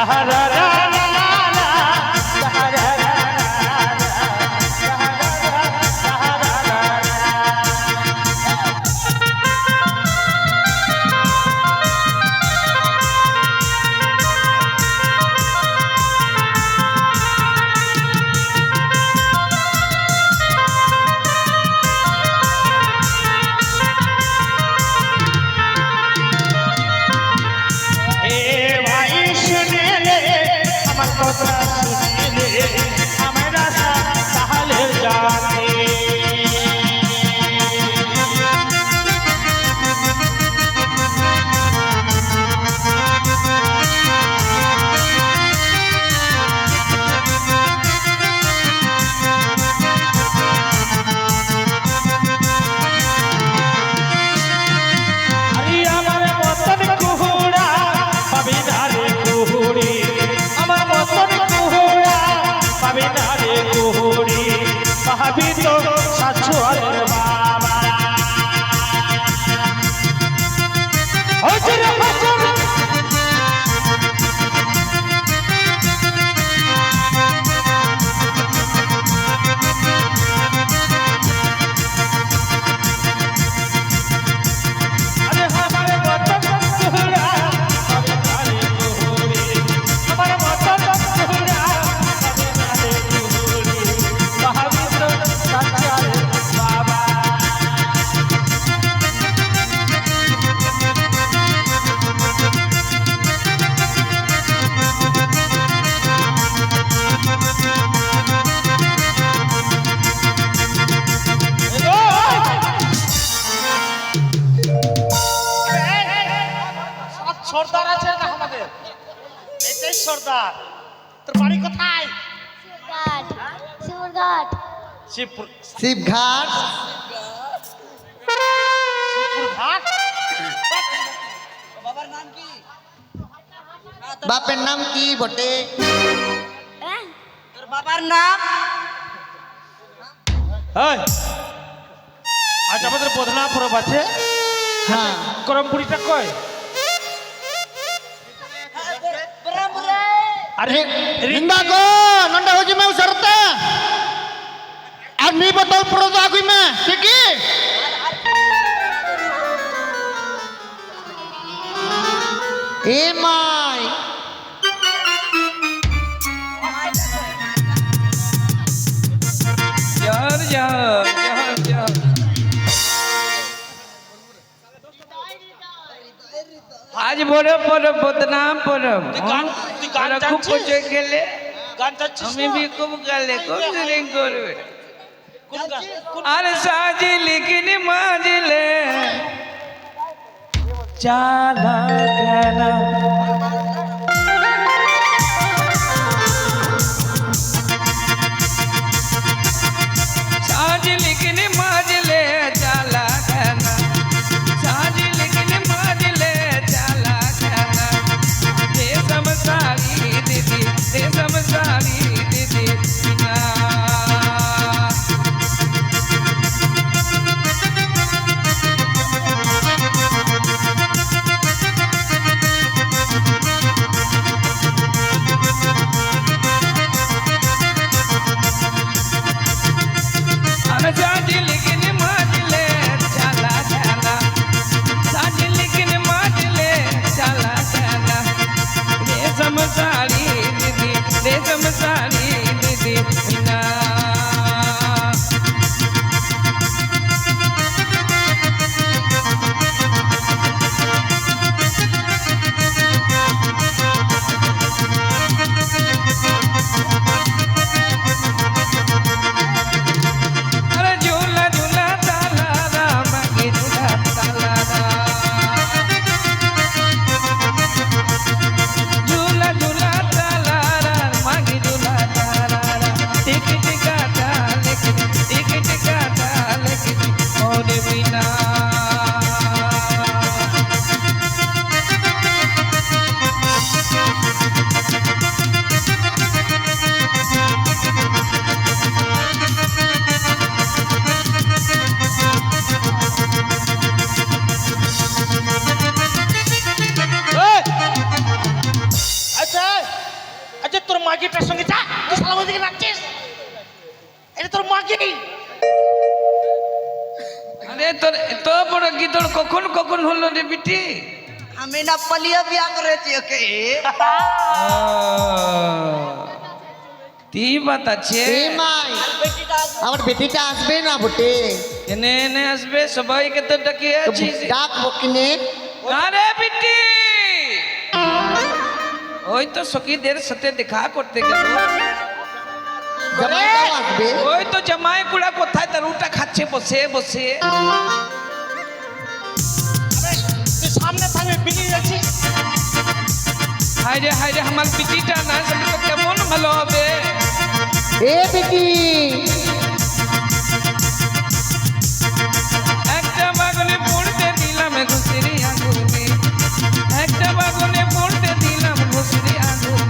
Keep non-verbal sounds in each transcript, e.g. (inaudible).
সাহারা শিবঘাট। বাপের নাম কি বটে? হ্যাঁ? বাবার নাম? আজ আমাদের বদনা পরব আছে। হ্যাঁ। করমপুরিটা কয়? अरे रिंदा को नंडा हो जी मैं ನೀ ಬತ್ತಲ್ ಪ್ರೋಜ್ ಆಗುಮೆ ಸಿಕ್ಕಿ ಏ ಮಾಯ್ ಯಾರ್ ಯಾರ್ ಯಾರ್ ಯಾರ್ आज बोलो बोलो बदनाम बोलो खूब पूछे गेले আমি খুব গালে খুব ড্রিঙ্ক করবে अरे साजी लेकिन माजिले चाला कहना। আমি না পালিয়ে বিয়া করেছি ওকে? তি বাত আছে আমার বেটিটা আসবে না বটে। এনে এনে আসবে সবাইকে তো ডাকিয়ে আছিস ডাক বকিনে আরে বিটি ওই তো সখীদের সাথে দেখা করতে গেল ওই তো জামাই কুড়া কোথায় তার উটা খাচ্ছে বসে বসে সামনে থাকবি বেরিয়ে যাচ্ছিস রে আমার বিটিটা না কেমন ভালো হবে এ বেটি একটা বাগনে পড়তে দিলাম ঘুষিরি আগুনে একটা বাগনে পড়তে দিলাম ঘুষিরি আগুনে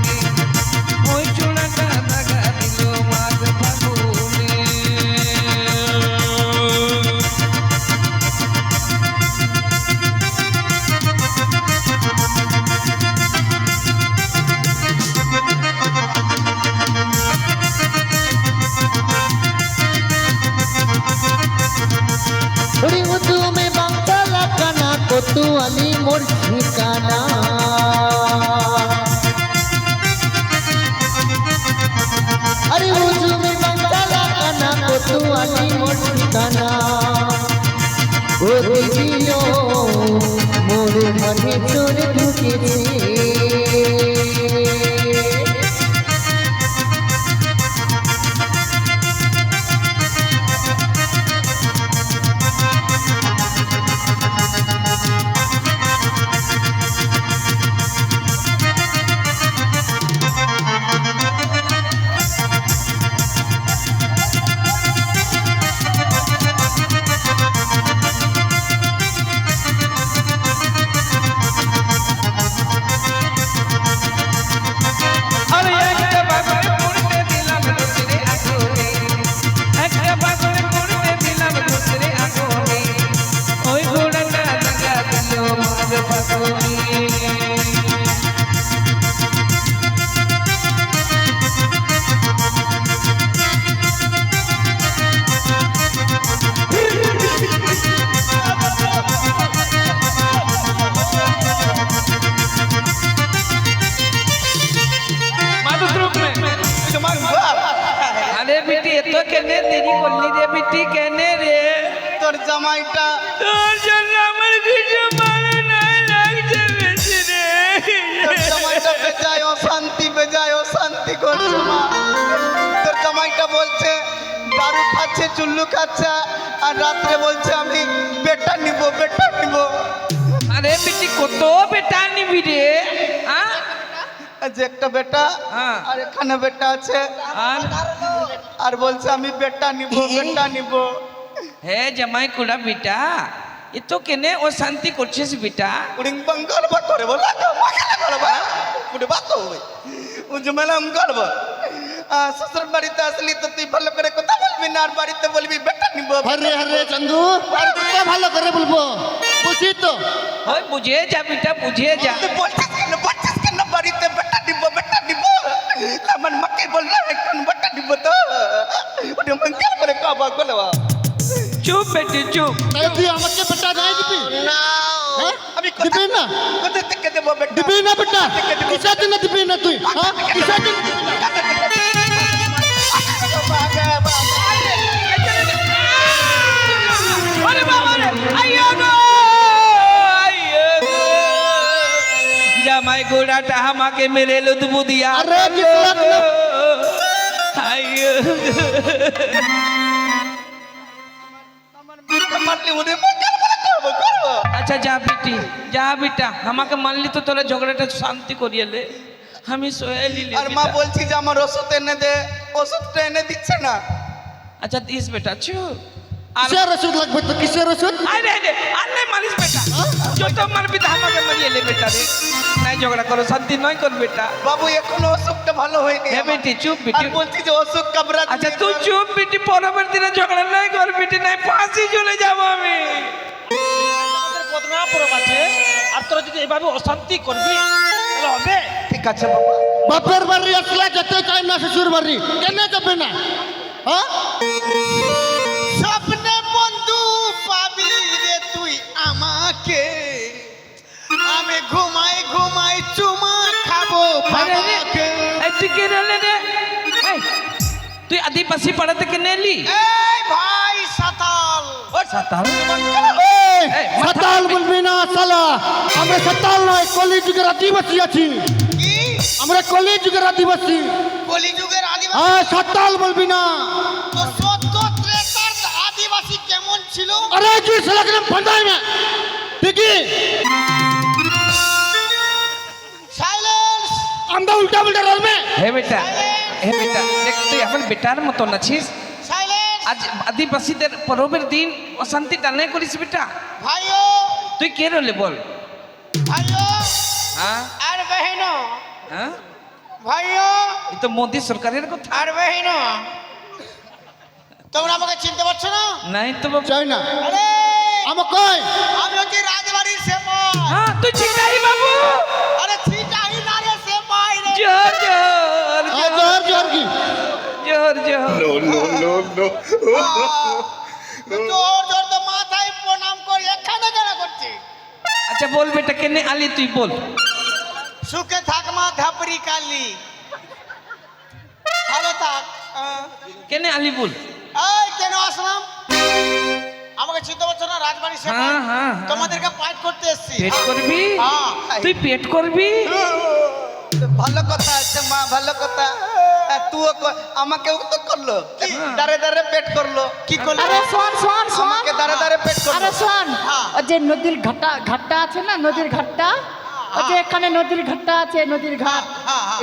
রে বিটি এত কেনে দেরি করলি রে বিটি কেনে রে? তোর জামাইটা তোর জন্য আমার কিছু ভালো না লাগছে বেশি রে। তোর জামাইটা বেজায় অশান্তি বেজায় অশান্তি করছে মা। তোর জামাইটা বলছে দারু খাচ্ছে চুল্লু খাচ্ছে আর রাত্রে বলছে আমি বেটা নিব বেটা নিব। আরে বিটি কত বেটা নিবি রে আ? যে একটা বেটা হ্যাঁ। আর এখানে বেটা আছে। আর? আর বলছে আমি বেটা নিব বেটা নিব। হে জামাই কুড়া বেটা এ তো কেনে ও শান্তি করছিস বেটা? উড়িং বঙ্গল বা করে বলা তো মাখালা করে বা উড়ে বা তো ওই ও জমেলাম করব শ্বশুর বাড়িতে আসলি তো তুই ভালো করে কথা বলবি না আর বাড়িতে বলবি বেটা নিব হরে হরে চন্দু আর কত ভালো করে বলব। বুঝি তো? ওই বুঝে যা বেটা বুঝে যা। বলছিস কেন বলছিস কেন বাড়িতে বেটা নিব আমার মাকে বলল এখন বেটা নিব তো ওটা মঙ্গল করে কাবা করবা চুপ বেটি চুপ। তুই আমাকে বেটা নাই দিবি হ্যাঁ? আমি দিবি না কোথা থেকে দেবো বেটা দিবি না বেটা কিসের জন্য দিবি না তুই হ্যাঁ কিসের জন্য দিবি না? আরে বাবা রে আইয়ো গো। জামাই গোড়াটা আমাকে মেরে লুদবু দিয়া। আচ্ছা যা বেটি যা বেটা আমাকে মানলি তো তোরা ঝগড়াটা শান্তি করিয়েলে আমি আর মা বলছি যে আমার ওষুধ এনে দে ওষুধটা এনে দিচ্ছে না। আচ্ছা দিস বেটা আর কিসের ওষুধ লাগবে তো? কিসের ওষুধ আরে আরে আর নাই মারিস বেটা। যত মারবি তা আমাকে মারিয়েলে বেটা রে। নাই ঝগড়া করো শান্তি নয় কর বেটা। বাবু এখনও অসুখটা ভালো হয়নি হ্যাঁ। বেটি চুপ বেটি। বলছি যে অসুখ কাবরা আচ্ছা তুই চুপ বেটি পরবের দিনে ঝগড়া নাই কর বেটি নাই ফাঁসি চলে যাব আমি। পরব আছে আর তোরা যদি এভাবে অশান্তি করবি তাহলে হবে? ঠিক আছে বাবা। বাপের বাড়ি আসলে যেতে চাই না শ্বশুর বাড়ি কেন যাবে না? হ্যাঁ? তোমাকে আমি ঘুমাই ঘুমাই চুমা খাব তুই কে রে তুই আদিবাসী পাড়া থেকে ভাই সাতাল। ও সাতাল? সাতাল বলবি না সালা আমরা সাতাল নয় কলি যুগের আদিবাসী আছি। আমরা কলি যুগের আদিবাসী। কলি যুগের আদিবাসী? হ্যাঁ সাতাল বলবি না। তো সত্য ত্রেতার আদিবাসী কেমন ছিল? আরে জুই সালা কেন না ঠিকই। সাইলেন্স আমরা উল্টা উল্টা রোল মে হে বেটা হে বেটা দেখ তুই এখন বেটার মতন আছিস। আজ আদিবাসীদের পরবের দিন অশান্তি টানে করিস বেটা। ভাইও! তুই কে রলে বল? ভাইও! হ্যাঁ? আর বহেনো! হ্যাঁ? ভাইও! এ তো সরকারের কথা। তোমরা আমাকে চিনতে পারছ না? নাই তো চাই না। আরে! কই? আমি হচ্ছে রাজবাড়ির সেপাই হ্যাঁ তুই বাবু। আরে চিটাই না রে সেপাই রে। জোর জোর জোর জোর কি? জোর জোর নো নো নো নো। জোর জোর তো মাথায় প্রণাম করি এখানে কেন আচ্ছা বলবে এটা কেনে আলি তুই বল। সুখে থাক মা ধাপরি কালি। ভালো থাক। কেনে আলি বল। এই কেন আসলাম আমাকে চিনতে পারছ না? রাজবাড়ি হ্যাঁ, হ্যাঁ, হ্যাঁ। তোমাদেরকে করতে এসেছি। পেট করবি। তুই পেট করবি? ভালো কথা আছে মা ভালো কথা। তুও আমাকেও তো করল। দাঁড়ে পেট করল। কি করল? আরে শোন শোন আমাকে পেট করল। আরে শোন। যে নদীর ঘাটটা ঘাটটা আছে না? নদীর ঘাটটা? যে এখানে নদীর ঘাটটা আছে নদীর ঘাট।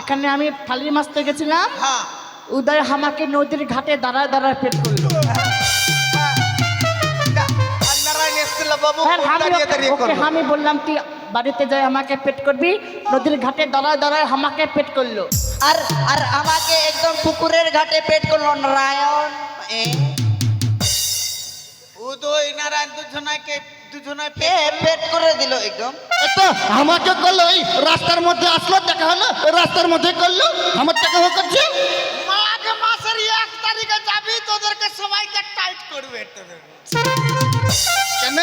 এখানে আমি থালি মাছতে গেছিলাম। হ্যাঁ। উদয় আমাকে নদীর ঘাটে দাঁড়ায় দাঁড়ায় পেট করল। হ্যাঁ আমি আমি বললাম তুই বাড়িতে যাই আমাকে পেট করবি? নদীর ঘাটে দাঁড়ায় দাঁড়ায় আমাকে পেট করল। আর আর আমাকে একদম পুকুরের ঘাটে পেট করল নারায়ণ। এ, উদয় নারায়ণ দুজনাকে দুজনায় পেট করে দিল একদম। तो আমাকে করল এই রাস্তার মধ্যে আসলো দেখা হলো রাস্তার মধ্যে করল আমার টাকা হোক করছে। মাঘ মাসের এক তারিখে যাবি তোদেরকে সবাইকে টাইট করবে তোদের কেন?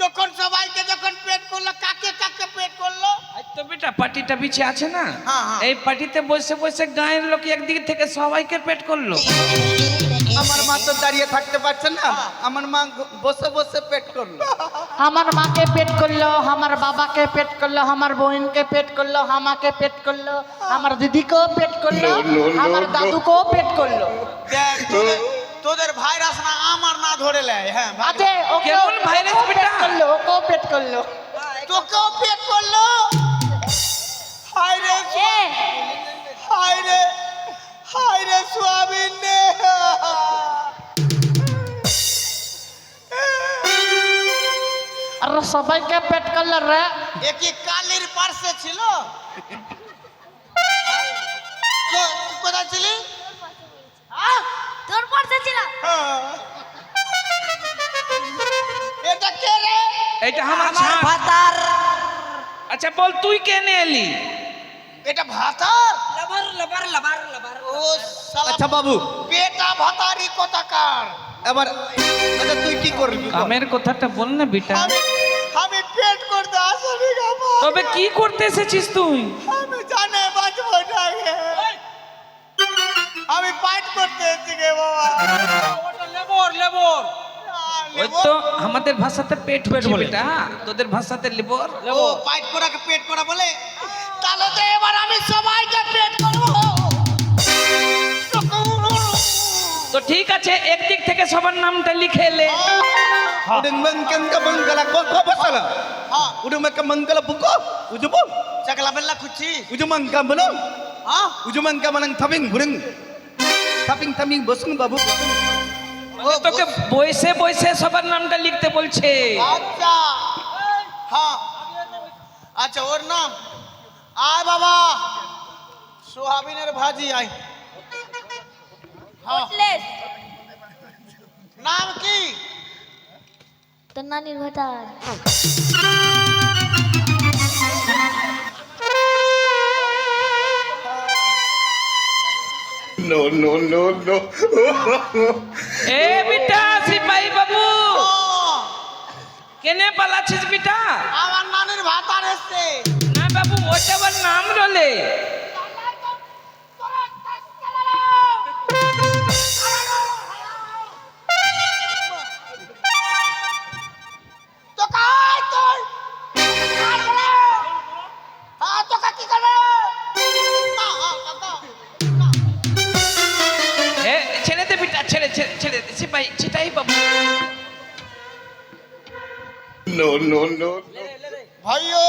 যখন সবাইকে যখন পেট করল কাকে কাকে পেট করল? আজ তো বেটা পার্টিটা পিছে আছে না? হ্যাঁ, হ্যাঁ। এই পার্টিতে বসে বসে গায়ের লোক একদিক থেকে সবাইকে পেট করল। আমার মা তো দাঁড়িয়ে থাকতে পারছে না। আমার মা বসে বসে পেট করল। আমার মাকে পেট করল আমার বাবাকে পেট করল আমার বোনকে পেট করল আমাকে পেট করল আমার দিদিকেও পেট করল আমার দাদুকেও পেট করল। দেখ তোদের- ভাইরাস না আমার না ধরে লেয় হ্যাঁ ভাই। আজে কেমন ভাইরাস পেট করল ওকেও পেট করল। তোকেও পেট করল? হায় রে হায় রে। হায় রে আর সবাইকে পেট করল রে। এ কি কালির পার্শ্বে ছিল? কোথায় ছিলি? তোর পড়তে ছিল। এটা কে রে? এটা আমার। ভাতার। আচ্ছা বল তুই কেনে এলি? এটা ভাতার? ও শালা আচ্ছা বাবু। বেটা ভাতারি কোথাকার? এবার আচ্ছা তুই কি করবি বল? কামের কথাটা বল না বেটা। আমি আমি পেট করতে আসবি গামা তবে কি করতে এসেছিস তুই? আমি জানে বাঁচবো না গে। আমি ফাইট করতে এসেছি গে বাবা। Labour labour. আমাদের ভাষাতে পেট পেট বলে। হ্যাঁ, তোদের ভাষাতে লিভার ও পাইট পোড়াকে পেট পোড়া বলে। তাহলে সবাইকে পেট করব। তো ঠিক আছে একদিক থেকে সবার নামটা লিখে এলে উডিং মঙ্গল কা মঙ্গল হ্যাঁ। কা কো বসল। হ্যাঁ। উডিং বুকো উজুবু। চাকলা বেলা কুচি থবিং হুরিং থপিং থমিং বসুং বাবু আমি তোকে বসে বসে সবার নামটা লিখতে বলছে। আচ্ছা। হ্যাঁ। আচ্ছা ওর নাম? আয় বাবা। সোহাবিনের ভাজি আয়। হ্যাঁ। নাম কি? তোর নানির ভাতার No, no, no, no. (laughs) এ বিটা সিপাহী বাবু কেনে পালাছিস বিটা আমার নানির ভাতার এসছে না বাবু ওটা আবার নাম রলে ছেড়ে ছেড়ে ভাইও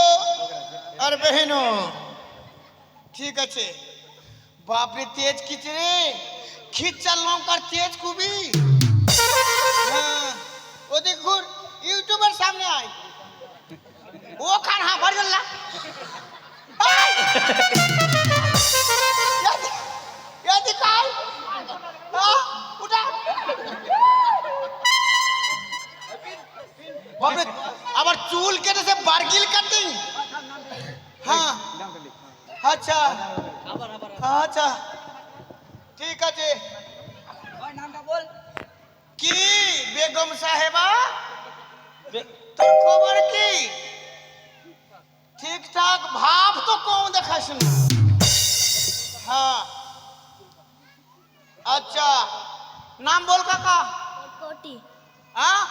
আর বেহেনো ঠিক আছে। বাপরে তেজ খিচে রে? খিচার লঙ্কার তেজ খুবই। হ্যাঁ ওদিক ঘুর ইউটিউবের সামনে আয়। ও খান হা বাড়ি গেল এদিক আয়। আহ, উঠা। বাপরে আবার চুল কেটেছে বার্গিল কাটিং? হ্যাঁ। আচ্ছা। আচ্ছা। ঠিক আছে। কি বেগম সাহেবা? তোর খবর কি? ঠিকঠাক ভাব তো কম দেখাস না। হ্যাঁ। আচ্ছা। নাম বল কাকা। কোটি। হ্যাঁ?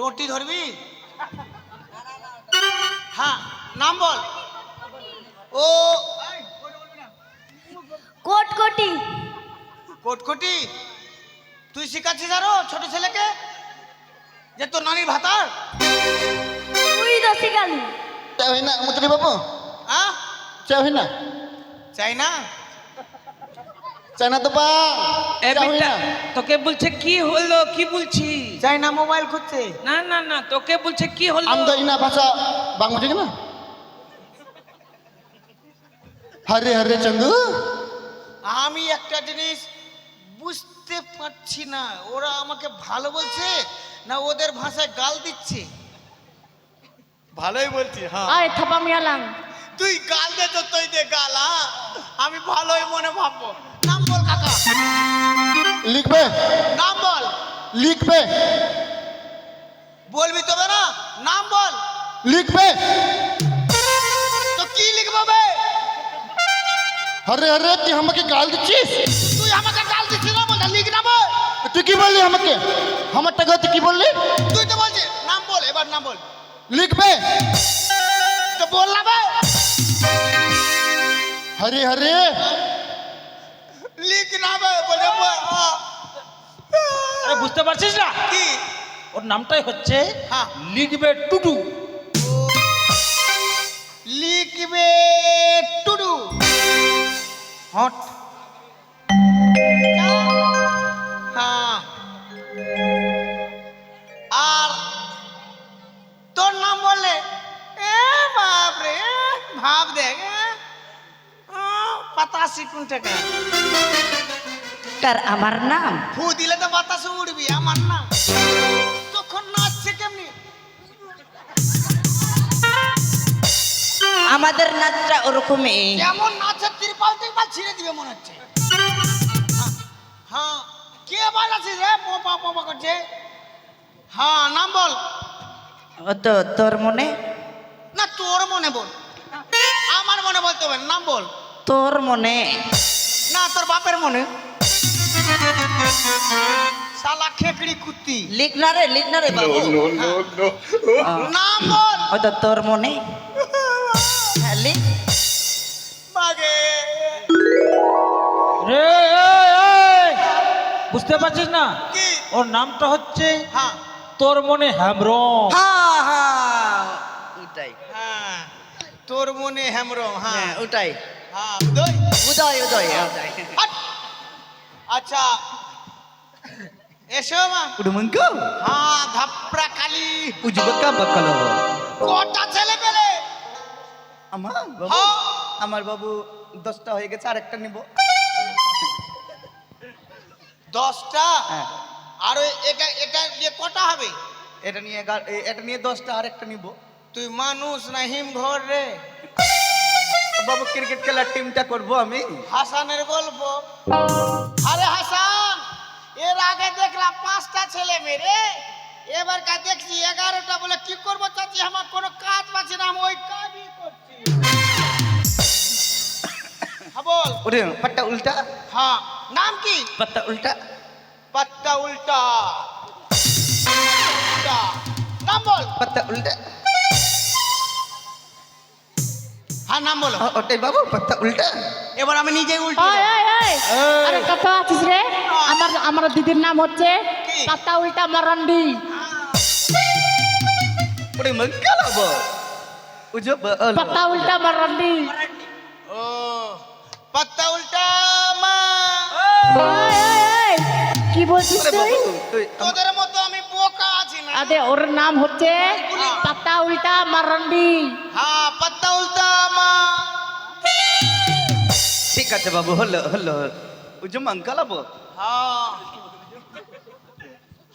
টোটি ধরবি? হ্যাঁ নাম বল। ও কোট কোটি কোটকোটি? তুই শিখাচ্ছিস আরও ছোট ছেলেকে? যে তোর নানির ভাতার? তুই তো শিখালি চাই না মন্ত্রী বাবু হ্যাঁ? চাই না? চাই না? চাই না তো না। তোকে বলছে কি হলো? কি বলছিস চাই না মোবাইল খুঁজছে। না না না তোকে বলছে কি হলো? আমি তো ইনা ভাষা বাংলা ঠিক না? হরে হরে চন্দু। আমি একটা জিনিস বুঝতে পারছি না। ওরা আমাকে ভালো বলছে না ওদের ভাষায় গাল দিচ্ছে? ভালোই বলছি হ্যাঁ। আয় থাপা মিয়ালাং তুই গাল দে তো তুই দে গাল? আমি ভালোই মনে ভাববো। নাম বল কাকা। লিখবে? নাম বল। লিখবে? বলবি তবে না? নাম বল। লিখবে? তো কি লিখব বে? হরে হরে তুই আমাকে গাল দিচ্ছিস? তুই আমাকে গাল দিচ্ছিস না বলটা লিখ না বল। তুই কি বললি আমাকে? আমার টাকা তুই কি বললি? তুই তো বলছিস নাম বল এবার নাম বল। লিখবে? তো বল हरे হরে হরে লিখ না বে বলে। আরে বুঝতে পারছিস না কি ওর নামটাই হচ্ছে হ্যাঁ। লিখবে টুটু কার আমার নাম? ফু দিলে তো বাতাসে উড়বি আমার না তখন নাচছে কেমনি? আমাদের নাচটা ওরকমই। কেমন নাচে তিরপাল তিরপাল ছিঁড়ে দিবে মনে হচ্ছে। হ্যাঁ, কে বাজাচ্ছিস রে? পোপা পোপা করছে। হ্যাঁ নাম বল। ও তো তোর মনে? না তোর মনে বল। আমার মনে বলতে হবে নাম বল। তোর মনে? না তোর বাপের মনে। শালা খেকড়ি কুত্তি। লিখ না রে লিখ না রে বাবু। নাম বল। ও তো তোর মনে। হ্যাঁ, লিখ। বাগে। রে বুঝতে পারছিস না? ওর নামটা হচ্ছে হ্যাঁ। তোর মনে হ্যামরম। হ্যাঁ হ্যাঁ। ওটাই হ্যাঁ। তোর মনে হেমরম হ্যাঁ। হ্যাঁ ওটাই হ্যাঁ উদয়। উদয় উদয় উদয়। আচ্ছা এসো মা। উডুমঙ্ক হ্যাঁ ধাপড়া কালি। উজবকা বকলো। কটা ছেলে পেলে? আমার বাবু হ্যাঁ আমার বাবু দশটা হয়ে গেছে আরেকটা নিব। দশটা? হ্যাঁ। আর এটা এটা দিয়ে কটা হবে? এটা নিয়ে এটা নিয়ে দশটা আরেকটা নিব। তুই মানুষ না হিম ঘর রে। বাবু ক্রিকেট খেলার টিমটা করব আমি। হাসানের গল্প। আরে হাসান! এর আগে দেখলাম পাঁচটা ছেলে মেরে এবার কা দেখছি এগারোটা বলে কি করব চাচ্ছি আমার কোনো কাজ পাচ্ছি না আমি ওই কাজই করছি। হ্যাঁ বল। ওরে পাট্টা উল্টা। হ্যাঁ নাম কি? পাত্তা উল্টা। পাত্তা উল্টা। উল্টা। নাম বল। পাত্তা উল্টা। হ্যাঁ নাম বলো। ওটাই বাবু পাত্তা উল্টা। এবার আমি নিজেই উল্টো ওই ওই ওই আরে কত আছিস রে? আমার আমার দিদির নাম হচ্ছে কি? পাতা উল্টা মারান্ডি। ওরে মঙ্গল হব উজো বল। পাতা উল্টা মারান্ডি। ও পাত্তা উল্টা মা। কি বলছিস তুই? তোদের মতো আমি বোকা আছি না। আরে ওর নাম হচ্ছে পাতা উল্টা মারান্ডি। হ্যাঁ। ঠিক আছে বাবু হলো হলো। উজো মঙ্গল হব হ্যাঁ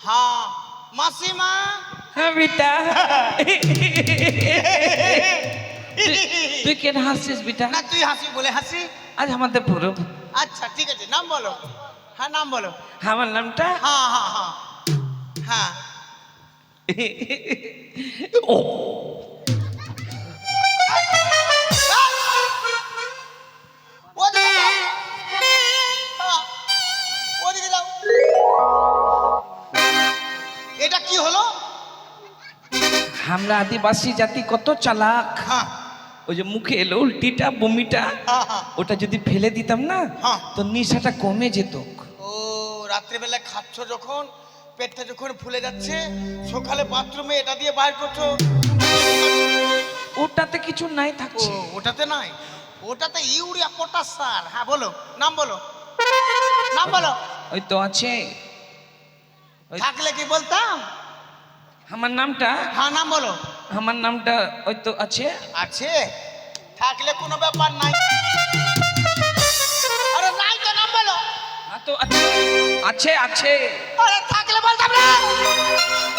হ্যাঁ মাসিমা। হ্যাঁ বেটা। তুই কেন হাসছিস বেটা? না তুই হাসি বলে হাসি। আজ আমাদের পুরো আচ্ছা ঠিক আছে নাম বলো। হ্যাঁ নাম বলো। আমার নামটা? হ্যাঁ হ্যাঁ হ্যাঁ হ্যাঁ। ও। ওদিকে যাও হ্যাঁ, ওদিকে যাও এটা কি হলো? আমরা আদিবাসী জাতি কত চালাক। হ্যাঁ। ওই যে মুখে এলো উল্টিটা বমিটা হ্যাঁ হ্যাঁ। ওটা যদি ফেলে দিতাম না হ্যাঁ। তো নেশাটা কমে যেত। ও রাত্রেবেলা খাচ্ছ যখন পেটটা যখন ফুলে যাচ্ছে সকালে বাথরুমে এটা দিয়ে বাইর করছ। ওটাতে কিছু নাই ও থাকছে ওটাতে নাই? ওটাতে ইউরিয়া পটাশ সার হ্যাঁ বলো নাম বলো নাম বলো। ওই তো আছে। ওই- থাকলে কি বলতাম? আমার নামটা? হ্যাঁ নাম বলো। আমার নামটা ওই তো আছে। আছে? থাকলে কোনো ব্যাপার নাই। আরে নাই তো নাম বলো। হ্যাঁ তো আছে আছে আছে। আরে থাকলে বলতাম না।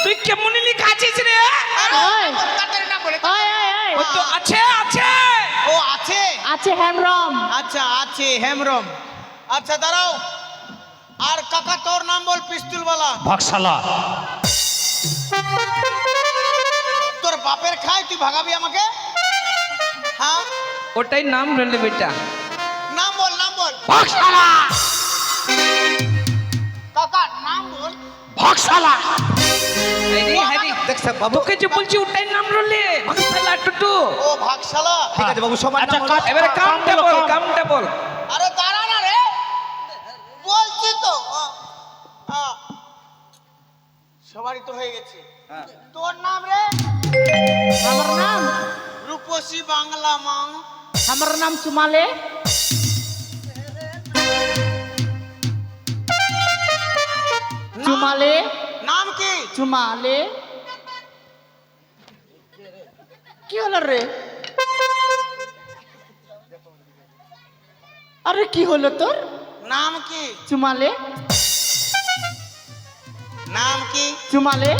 তুই কেমন লিখা আছিস রে? আরে ওই। নাম বলে। ওই ওই ওই। ওই তো আছে আছে। আছে হেমরম। আচ্ছা আছে হেমরম। আচ্ছা দাঁড়াও। আর কাকা তোর নাম বল পিস্তুলওয়ালা। ভাগশালা। তোর বাপের খাই তুই ভাগাবি আমাকে? হ্যাঁ? ওটাই নাম রইলে বেটা। নাম বল নাম বল। ভাগশালা! কাকা নাম বল। ভাগশালা হ্যারি হ্যারি দেখছ বাবু। তোকে যে বলছি ওটাই নাম রইলে ভাগশালা টুটু। ও ভাগশালা ঠিক আছে বাবু সবার আচ্ছা নাম এবারে কামটা বল কাম। কামটা বল। আরে দাঁড়া না রে। বলছি তো। সবারই তো হয়ে গেছে। হ্যাঁ। তোর নাম রে? আমার নাম? রূপসী বাংলা মাং। আমার নাম চুমালে চুমালে? নাম কি? চুমালে? কি হলো রে? আরে কি হলো তোর? নাম কি? চুমালে? নাম কি? চুমালে?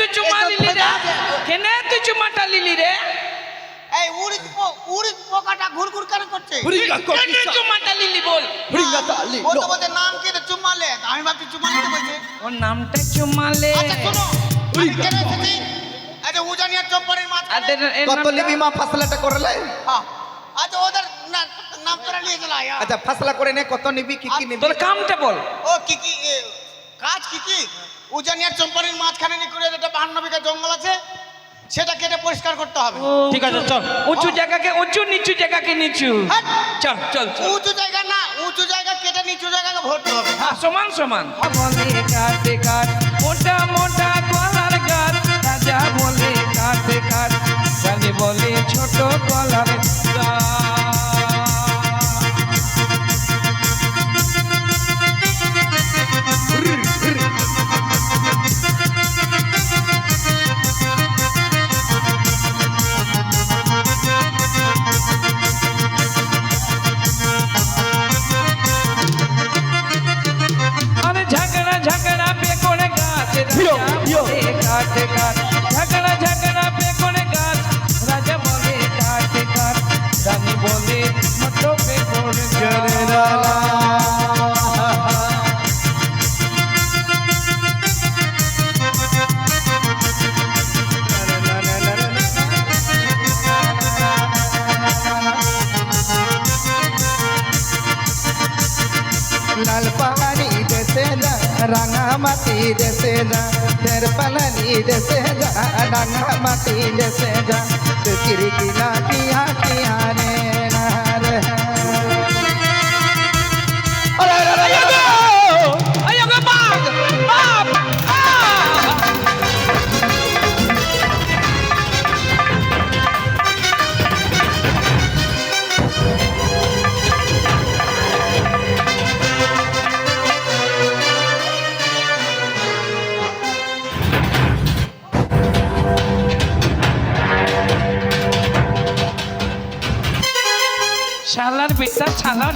তুই চুমা লিলি রে। কেন তুই চুমাটা লিলি রে? এই উড়িদ উড়িদ পোকাটা ঘুরঘুর কেন করছে কেন চুমাটা লিলি বল। বলতে নাম কি তো চুম্মালে আমি ভাবছি চুম্মালে বলছে। ওর নামটা চুমালে আচ্ছা শোনো। আমি কেন আচ্ছা চম্পারের মাঝখানে আদের এর কত লিবি মা ফাসলাটা করলে হ্যাঁ। আচ্ছা ওদের নাম তোরা নিয়ে চলে আয় আচ্ছা ফাসলা করে নে কত নিবি কি কি নিবি? তোর কামটা বল। ও কি কি কাজ কি কি? উজানিয়ার চম্পারের মাঝখানে নিকুড়ে যেটা বাহান্ন বিঘা জঙ্গল আছে সেটা কেটে পরিষ্কার করতে হবে। ঠিক আছে চল। উঁচু জায়গাকে উঁচু নিচু জায়গাকে নিচু। হ্যাঁ। চল চল উঁচু জায়গা না উঁচু জায়গা কেটে নিচু জায়গাকে ভরতে হবে। হ্যাঁ, সমান সমান। বলে কাটে কাট মোটা মোটা কলার গাছ। রাজা বলে কাটে কাট বলে ছোট কলার গাছ। ફિરો ફિરો કાટ કાટ যা রাঙামাটি দেশে যা তো কিরকিলা কিয়া কিয়া রে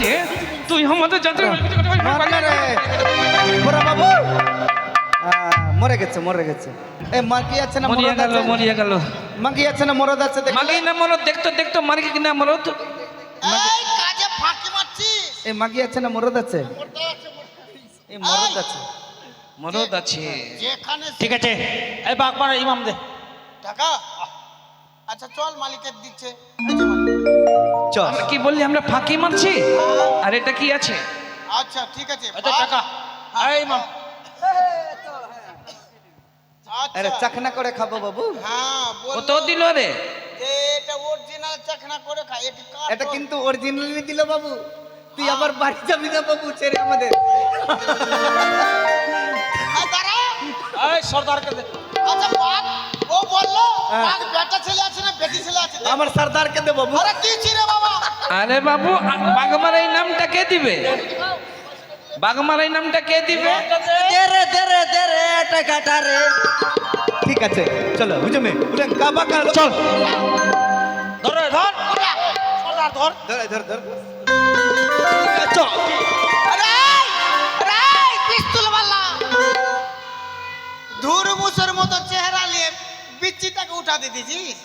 বেটা শালা রে তুই আমাদের যাত্রা মরলে রে। বুড়া বাবু। মরে গেছে মরে গেছে। এ মাকি আছে না মরিয়া মরদ গেল আছে মরিয়া গেল। মাকি আছে না মরদ আছে? দেখ। মালি না মরদ দেখতো দেখতো মারি কিনা মরদ। এই কাজে ফাঁকি মারছিস। এ মাগি আছে না মরদ আছে? এ মরদ আছে। মরদ আছে। ঠিক আছে। এই বাগবার ইমাম দে। টাকা? আচ্ছা চল মালিকের দিচ্ছে। চল। আমরা কি বললি আমরা ফাঁকি মারছি? আর এটা কি আছে? আচ্ছা ঠিক আছে এটা টাকা। এই ইমাম আরে আচ্ছা চাকনা করে খাব বাবু। হ্যাঁ কত দিল রে? এটা অরিজিনাল চাকনা করে খায় এটা এটা কিন্তু অরিজিনালি দিল বাবু। তুই আবার বাড়ি যাবি না বাবু ছেড়ে আমাদের। সর্দারকে আচ্ছা বলল হ্যাঁ। বাঘ বেটা ছেলে আছে না বেটি ছেলে আছে? আমার সর্দারকে দে বাবু। আরে কি ছিরে বাবা? আরে বাবু বাগমার এই নামটা কে দিবে? বাগমার এই নামটা কে দিবে? দে রে দে রে দে রে টাকাটা রে। ঠিক আছে চলো হুজুমে উঠে কাবা কা চল। ধর ধর। সর্দার ধর। ধর ধর ধর। আরে আরে পিস্তল वाला ধুর মুসের মতো চেহারা নিয়ে বিচ্ছিটাকে উঠা দিয়েছিস